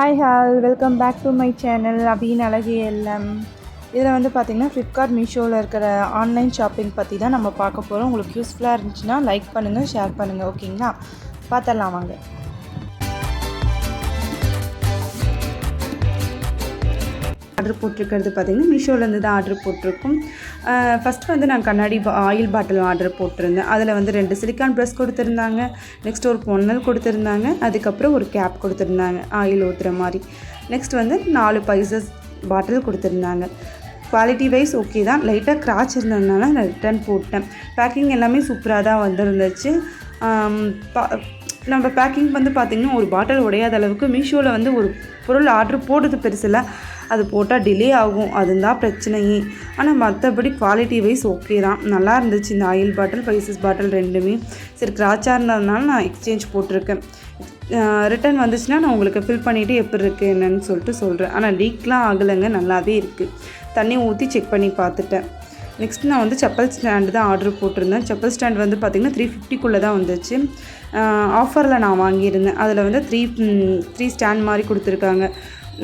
Hi all welcome back to my channel அபின் அழகு எல்லம் இதில் வந்து பார்த்திங்கன்னா ஃப்ளிப்கார்ட் மீஷோவில் இருக்கிற ஆன்லைன் ஷாப்பிங் பற்றி தான் நம்ம பார்க்க போகிறோம் உங்களுக்கு யூஸ்ஃபுல்லாக இருந்துச்சுன்னா லைக் பண்ணுங்கள் ஷேர் பண்ணுங்கள் ஓகேங்களா பார்த்தரலாம் வாங்க. ஆர்டர் போட்டிருக்கிறது பார்த்திங்கன்னா மீஷோலேருந்து தான் ஆர்டர் போட்டிருக்கோம். ஃபஸ்ட்டு வந்து நான் கண்ணாடி ஆயில் பாட்டில் ஆர்டர் போட்டிருந்தேன். அதில் வந்து ரெண்டு சிலிக்கான் ப்ரெஸ் கொடுத்துருந்தாங்க. நெக்ஸ்ட் ஒரு பொன்னல் கொடுத்துருந்தாங்க. அதுக்கப்புறம் ஒரு கேப் கொடுத்துருந்தாங்க. ஆயில் ஊற்றுற மாதிரி. நெக்ஸ்ட் வந்து நாலு பைசஸ் பாட்டில் கொடுத்துருந்தாங்க. குவாலிட்டி வைஸ் ஓகே தான். லைட்டாக கிராச் இருந்ததுனால நான் ரிட்டர்ன் போட்டேன். பேக்கிங் எல்லாமே சூப்பராக தான் வந்துருந்துச்சு. பா- நம்ம பேக்கிங் வந்து பார்த்திங்கன்னா ஒரு பாட்டில் உடையாத அளவுக்கு மீஷோவில் வந்து ஒரு பொருள் ஆர்டர் போடுறது பெருசில். அது போட்டால் டிலே ஆகும். அதுதான் பிரச்சனையே. ஆனால் மற்றபடி குவாலிட்டி வைஸ் ஓகே தான். நல்லா இருந்துச்சு. இந்த ஆயில் பாட்டில் ஸ்பைசஸ் பாட்டில் ரெண்டுமே. சரி கிராச்சாக இருந்ததுனால நான் எக்ஸ்சேஞ்ச் போட்டிருக்கேன். ரிட்டர்ன் வந்துச்சுன்னா நான் உங்களுக்கு ஃபில் பண்ணிவிட்டு எப்படி இருக்குது என்னன்னு சொல்லிட்டு சொல்கிறேன் ஆனால் லீக்லாம் ஆகலைங்க. நல்லாவே இருக்குது தண்ணி ஊற்றி செக் பண்ணி பார்த்துட்டேன். நெக்ஸ்ட் நான் வந்து செப்பல் ஸ்டாண்டு தான் ஆர்டர் போட்டிருந்தேன். செப்பல் ஸ்டாண்ட் வந்து பார்த்திங்கன்னா த்ரீ ஃபிஃப்டிக்குள்ளே தான் வந்துச்சு. ஆஃபரில் நான் வாங்கியிருந்தேன். அதில் வந்து த்ரீ த்ரீ ஸ்டாண்ட் மாதிரி கொடுத்துருக்காங்க.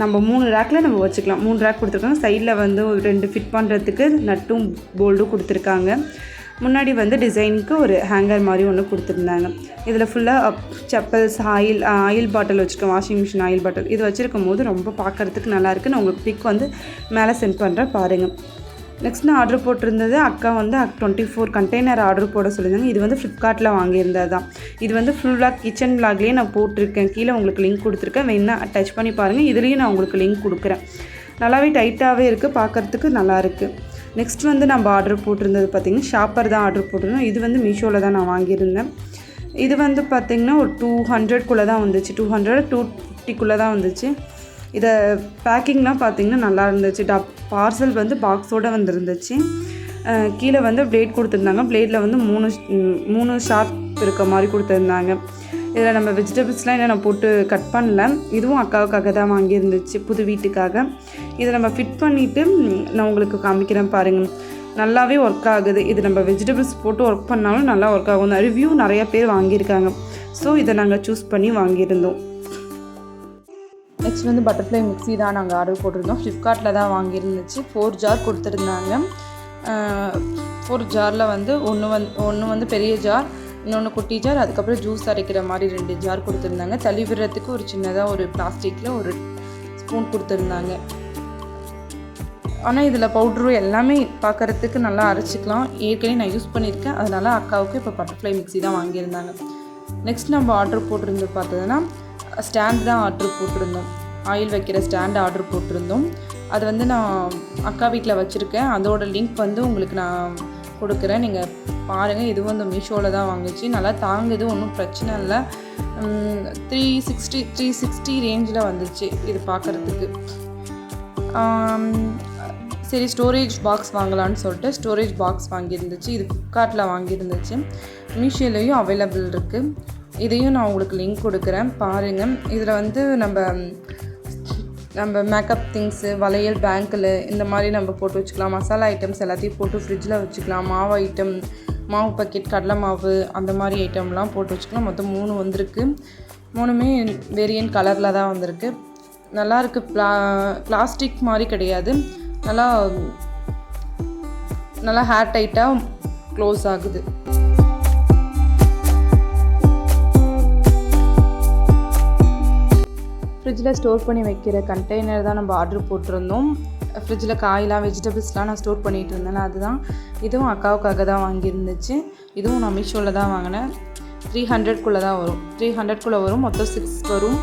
நம்ம மூணு ரேக்கில் நம்ம வச்சுக்கலாம். மூணு ரேக் கொடுத்துருக்காங்க. சைடில் வந்து ஒரு ரெண்டு ஃபிட் பண்ணுறதுக்கு நட்டும் போல்டும் கொடுத்துருக்காங்க. முன்னாடி வந்து டிசைனுக்கு ஒரு ஹேங்கர் மாதிரி ஒன்று கொடுத்துருந்தாங்க. இதில் ஃபுல்லாக செப்பல்ஸ் ஆயில் ஆயில் பாட்டில் வச்சுருக்கேன் வாஷிங் மிஷின் ஆயில் பாட்டில் இது வச்சுருக்கும் போது ரொம்ப பார்க்குறதுக்கு நல்லாயிருக்கு நான் உங்களுக்கு பிக் வந்து மேலே சென்ட் பண்ணுறேன் பாருங்கள் நெக்ஸ்ட் நான் ஆர்டர் போட்டிருந்தது அக்கா வந்து அக் டுவெண்ட்டி ஃபோர் கண்டெய்னர் ஆர்டர் போட சொல்லியிருந்தாங்க. இது வந்து ஃப்ளிப்கார்ட்டில் வாங்கியிருந்தது தான். இது வந்து ஃபுல் பிளாக் கிச்சன் பிளாக்லேயே நான் போட்டிருக்கேன். கீழே உங்களுக்கு லிங்க் கொடுத்துருக்கேன். வேணா டச் பண்ணி பாருங்கள் இதுலேயும் நான் உங்களுக்கு லிங்க் கொடுக்குறேன். நல்லாவே டைட்டாகவே இருக்குது பார்க்குறதுக்கு நல்லா இருக்குது நெக்ஸ்ட் வந்து நம்ம ஆர்டர் போட்டிருந்தது பார்த்திங்கன்னா ஷாப்பர் தான் ஆர்டர் போட்டிருந்தோம். இது வந்து மீஷோவில் தான் நான் வாங்கியிருந்தேன். இது வந்து பார்த்திங்கன்னா ஒரு டூ ஹண்ட்ரட்குள்ளே தான் வந்துச்சு. டூ ஹண்ட்ரட் டூ ஃபிஃப்டிக்குள்ளே தான் வந்துச்சு. இதை பேக்கிங்லாம் பார்த்திங்கன்னா நல்லா இருந்துச்சு. டப் பார்சல் வந்து பாக்ஸோடு வந்துருந்துச்சு. கீழே வந்து பிளேட் கொடுத்துருந்தாங்க. பிளேட்டில் வந்து மூணு மூணு ஷார்ப் இருக்க மாதிரி கொடுத்துருந்தாங்க. இதில் நம்ம வெஜிடபிள்ஸ்லாம் என்ன நான் போட்டு கட் பண்ணல. இதுவும் அக்காவுக்காக தான் வாங்கியிருந்துச்சு புது வீட்டுக்காக. இதை நம்ம ஃபிட் பண்ணிவிட்டு நான் உங்களுக்கு காமிக்கிறேன் பாருங்கள் நல்லாவே ஒர்க் ஆகுது. இது நம்ம வெஜிடபிள்ஸ் போட்டு ஒர்க் பண்ணாலும் நல்லா ஒர்க் ஆகும். ரிவ்யூ நிறைய பேர் வாங்கியிருக்காங்க. ஸோ இதை நாங்கள் சூஸ் பண்ணி வாங்கியிருந்தோம். நெக்ஸ்ட் வந்து பட்டர்ஃப்ளை மிக்ஸி தான் நாங்கள் ஆர்டர் போட்டிருந்தோம். ஃப்ளிப்கார்ட்டில் தான் வாங்கியிருந்துச்சு. ஃபோர் ஜார் கொடுத்துருந்தாங்க. ஃபோர் ஜாரில் வந்து ஒன்று வந்து ஒன்று வந்து பெரிய ஜார் இன்னொன்று குட்டி ஜார் அதுக்கப்புறம் ஜூஸ் அரைக்கிற மாதிரி ரெண்டு ஜார் கொடுத்துருந்தாங்க. தள்ளி விடுறதுக்கு ஒரு சின்னதாக ஒரு பிளாஸ்டிக்கில் ஒரு ஸ்பூன் கொடுத்துருந்தாங்க. ஆனால் இதில் பவுட்ரு எல்லாமே பார்க்குறதுக்கு நல்லா அரைச்சிக்கலாம். ஏற்கனவே நான் யூஸ் பண்ணியிருக்கேன். அதனால் அக்காவுக்கு இப்போ பட்டர்ஃப்ளை மிக்ஸி தான் வாங்கியிருந்தாங்க. நெக்ஸ்ட் நம்ம ஆர்டர் போட்டிருந்து பார்த்ததுன்னா ஸ்டாண்ட் தான் ஆர்டர் போட்டிருந்தோம். ஆயில் வைக்கிற ஸ்டாண்ட் ஆர்டர் போட்டிருந்தோம். அது வந்து நான் அக்கா வீட்டில் வச்சுருக்கேன். அதோட லிங்க் வந்து உங்களுக்கு நான் கொடுக்குறேன். நீங்கள் பாருங்கள் இதுவும் அந்த மீஷோவில் தான் வாங்குச்சு. நல்லா தாங்குது ஒன்றும் பிரச்சனை இல்லை. த்ரீ சிக்ஸ்டி த்ரீ சிக்ஸ்டி ரேஞ்சில் வந்துச்சு இது பார்க்குறதுக்கு சரி ஸ்டோரேஜ் பாக்ஸ் வாங்கலாம்னு சொல்லிட்டு ஸ்டோரேஜ் பாக்ஸ் வாங்கியிருந்துச்சு. இது ஃப்ளிப்கார்ட்டில் வாங்கியிருந்துச்சு. மீஷோலையும் அவைலபிள் இருக்குது இதையும் நான் உங்களுக்கு லிங்க் கொடுக்குறேன். பாருங்கள் இதில் வந்து நம்ம நம்ம மேக்கப் திங்ஸு வளையல் பேங்கில் இந்த மாதிரி நம்ம போட்டு வச்சுக்கலாம். மசாலா ஐட்டம்ஸ் எல்லாத்தையும் போட்டு ஃப்ரிட்ஜில் வச்சுக்கலாம். மாவு ஐட்டம் மாவு பக்கெட் கடலை மாவு அந்த மாதிரி ஐட்டம்லாம் போட்டு வச்சுக்கலாம். மொத்தம் மூணு வந்திருக்கு. மூணுமே வேரியன்ட் கலரில் தான் வந்திருக்கு. நல்லாயிருக்கு பிளா பிளாஸ்டிக் மாதிரி கிடையாது. நல்லா நல்லா ஹேர் டைட்டாக க்ளோஸ் ஆகுது. ஃப்ரிட்ஜில் ஸ்டோர் பண்ணி வைக்கிற கண்டெய்னர் தான் நம்ம ஆர்டர் போட்டிருந்தோம். ஃப்ரிட்ஜில் காயெலாம் வெஜிடபிள்ஸ்லாம் நான் ஸ்டோர் பண்ணிகிட்டு இருந்தேன். அதுதான் இதுவும் அக்காவுக்காக தான் வாங்கியிருந்துச்சு. இதுவும் நான் மீஷோவில் தான் வாங்கினேன். த்ரீ ஹண்ட்ரட்குள்ளே தான் வரும். த்ரீ ஹண்ட்ரட்குள்ளே வரும். மொத்தம் சிக்ஸ் வரும்.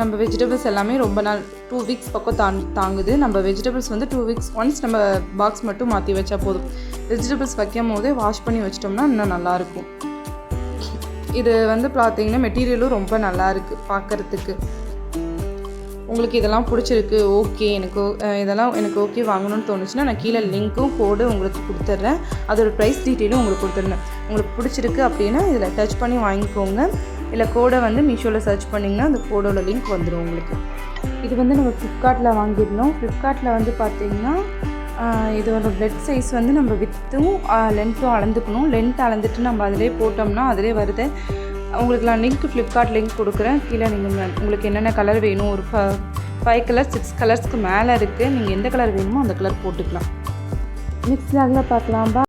நம்ம வெஜிடபிள்ஸ் எல்லாமே ரொம்ப நாள் டூ வீக்ஸ் பக்கம் தான் தாங்குது. நம்ம வெஜிடபிள்ஸ் வந்து டூ வீக்ஸ் ஒன்ஸ் நம்ம பாக்ஸ் மட்டும் மாற்றி வச்சா போதும். வெஜிடபிள்ஸ் வைக்கும் போதே வாஷ் பண்ணி வச்சிட்டோம்னா இன்னும் நல்லாயிருக்கும் இது வந்து பார்த்தீங்கன்னா மெட்டீரியலும் ரொம்ப நல்லா இருக்குது பார்க்குறதுக்கு உங்களுக்கு இதெல்லாம் பிடிச்சிருக்கு ஓகே எனக்கு இதெல்லாம் எனக்கு ஓகே வாங்கணும்னு தோணுச்சுன்னா நான் கீழே லிங்க்கும் கோடு உங்களுக்கு கொடுத்துட்றேன். அதோட ப்ரைஸ் டீட்டெயிலும் உங்களுக்கு கொடுத்துட்றேன். உங்களுக்கு பிடிச்சிருக்கு அப்படின்னா இதில் டச் பண்ணி வாங்கிக்கோங்க. இல்லை கோடை வந்து மீஷோவில் சர்ச் பண்ணிங்கன்னா அந்த கோடோட லிங்க் வந்துடும் உங்களுக்கு. இது வந்து நம்ம ஃப்ளிப்கார்ட்டில் வாங்கியிருந்தோம். ஃப்ளிப்கார்ட்டில் வந்து பார்த்திங்கன்னா இதோட பிளட் சைஸ் வந்து நம்ம வித்தும் லென்த்தும் அளந்துக்கணும். லென்த் அளந்துட்டு நம்ம அதிலே போட்டோம்னா அதிலே வருது. உங்களுக்கு நான் லிங்க் ஃப்ளிப்கார்ட் லிங்க் கொடுக்குறேன். கீழே நீங்கள் உங்களுக்கு என்னென்ன கலர் வேணும் ஒரு ஃப ஃபைவ் கலர்ஸ் சிக்ஸ் கலர்ஸ்க்கு மேலே இருக்குது நீங்கள் எந்த கலர் வேணுமோ அந்த கலர் போட்டுக்கலாம். நெக்ஸ்ட் நாளில் பார்க்கலாம்பா